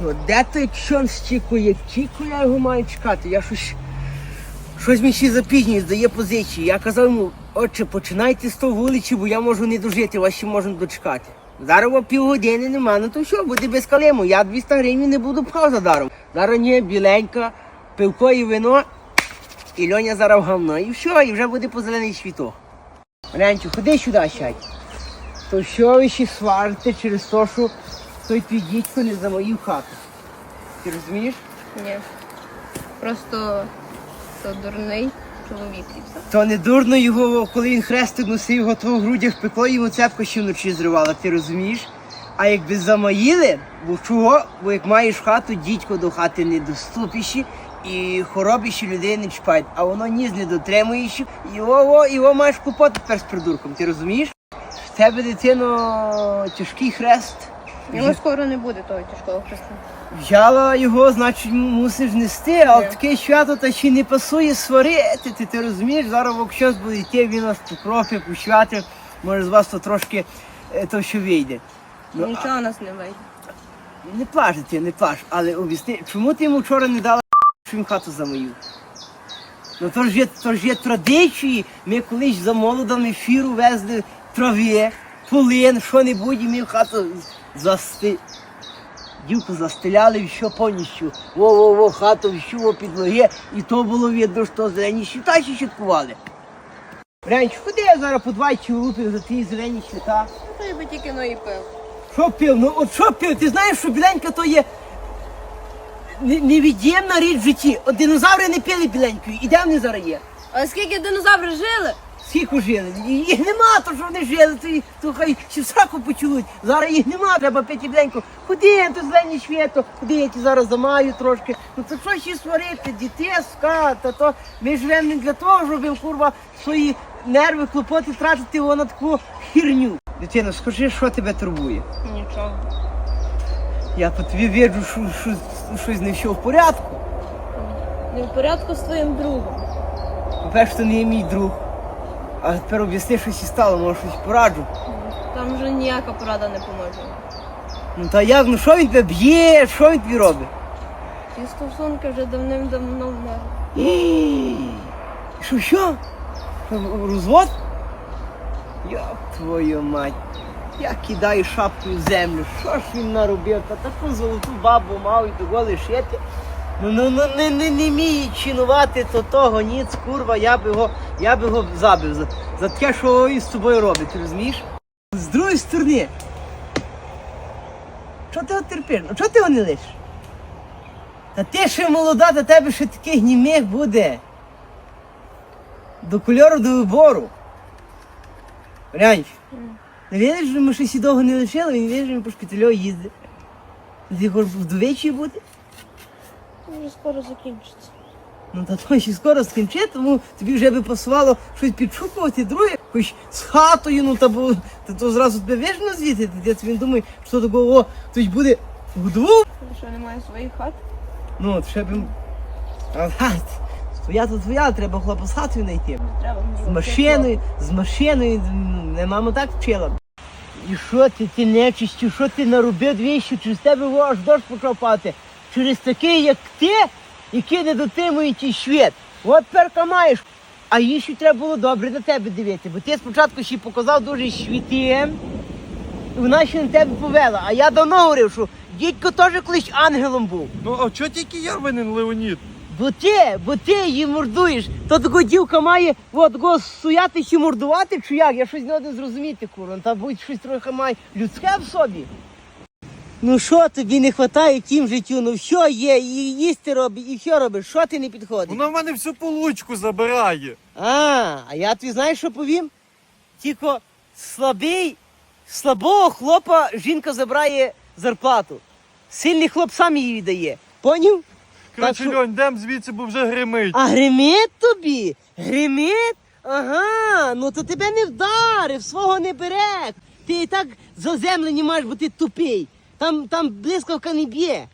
Ну, де той кшон стікує? Тільки я його маю чекати. Я щось. Щось мені ще запізнює, здає позиції. Я казав йому, отче, починайте з того вулиці, бо я можу не дожити, вас ще можна дочекати. Зараз півгодини нема, ну то що, буде без калиму. Я 200 гривень не буду пхав за даром. Зараз ні, біленька, пивко і вино, і Льоня зараз гавно. І все, і вже буде по зелений світок. Рянчу, ходи сюди сядь. То що ви ще сварите через те, що той твій дідько не за мою хату? Ти розумієш? Ні. Просто то дурний чоловік і все. То не дурно його, коли він хрестик носив, його того в грудях пекло, йому цепка ще вночі зривала, ти розумієш? А якби замаїли, бо чого? Бо як маєш хату, дідько до хати недоступіші і хоробіші людей не чіпають, а воно ніс не дотримуєш, і його, його маєш купати тепер з придурком, ти розумієш? В тебе, дитино, тяжкий хрест. Йому скоро не буде того тяжкого хреста. Взяла його, значить, мусиш нести, а от таке свято та ще не пасує сварити. Ти, ти розумієш, зараз щось буде йти, він нас покропить, пощати, може з вас то трошки е, то що вийде. Ну, Нічого у нас не вийде. а, не плаж ти, не плаж, але об'ясни, чому ти йому вчора не дала, що він хату замою? Ну то ж є, то ж є традиції. Ми колись за молодом ефіру везли трави, полин, що-небудь, і ми в хату засти... Дівку застеляли що повністю. Во-во-во, хату, всю підлоги, і то було видно, що зелені щита ще щиткували. Рянч, ходи я зараз по двадцять лупив за ті зелені щита. Ну, то я би тільки ну і пив. Що пив? Ну от що пив? Ти знаєш, що біленька то є невід'ємна річ в житті. От динозаври не пили біленькою. І де вони зараз є? А скільки динозаври жили? Скільки жили? Їх нема, то що вони жили, то, то хай ще в сраку почулуть. Зараз їх нема, треба пити біленьку. Ходи, то зелені свято, ходи, я ті зараз замаю трошки. Ну то що ще сварити, дітеска, та то ми живемо не для того, щоб курва свої нерви, клопоти тратити його на таку хірню. Дитино, скажи, що тебе турбує? Нічого. Я по тобі вірю, що, що, щось не все в порядку. Не в порядку з твоїм другом. По-перше, ти не є мій друг. А тепер об'ясни, що сі стало, може щось пораджу. Там вже ніяка порада не поможе. Ну та як, ну що він тебе б'є, що він тобі робить? Ці стосунки вже давним-давно вмерли. Ій, Що, що? Що, Розвод? Йоп твою мать. Я кидаю шапкою в землю. Що ж він наробив? Та таку золоту бабу мав і того лишити. Ну, ну, ну не, не, не мій чинувати то того, ніц, курва, я б його, я б його забив за, за таке, що він з тобою робить, ти розумієш? З другої сторони. Що ти от терпиш? Ну чого ти його не лишиш? Та ти ще молода, до тебе ще таких німих буде. До кольору до вибору. Рянч, не видиш, що ми щось довго не лишили, він видиш, він по шпиталю їздить. Ти хочеш вдовічі бути? Вже скоро закінчиться. Ну та то ще скоро скінчить, тому тобі вже би пасувало щось підшукувати, друге, хоч з хатою, ну та бо та то зразу тебе вижно звідти, ти він думає, що такого о, хтось буде вдвох. Що немає своїх хат? Ну, от ще б. Твоя то твоя, треба хлопа з хатою знайти. Треба мені З машиною, з машиною, не мама так вчила. І що ти, ти нечистю, що ти наробив двічі, через тебе аж дощ почав падати. Через такий, як ти, який не дотримує ті світ. От перка маєш. А їй ще треба було добре на тебе дивити, бо ти спочатку ще показав дуже світим, і вона ще на тебе повела. А я давно говорив, що дідько теж колись ангелом був. Ну а чого тільки я винен Леонід? Бо ти, бо ти її мордуєш. То така дівка має от го стояти чи мордувати, чи як? Я щось не зрозуміти, курва. Та будь щось трохи має людське в собі. Ну що тобі не вистачає тім життю? Ну що є, і їсти робить, і що робиш? Що ти не підходиш? Вона в мене всю получку забирає. А, а я тобі знаєш, що повім? Тільки слабий, слабого хлопа жінка забирає зарплату. Сильний хлоп сам її віддає. Поняв? Коротше, що- Льонь, йдем звідси, бо вже гримить. А гримить тобі? Гримить? Ага, ну то тебе не вдарив, свого не бере. Ти і так заземлені маєш, бо ти тупий. Там, там блискавка не б'є.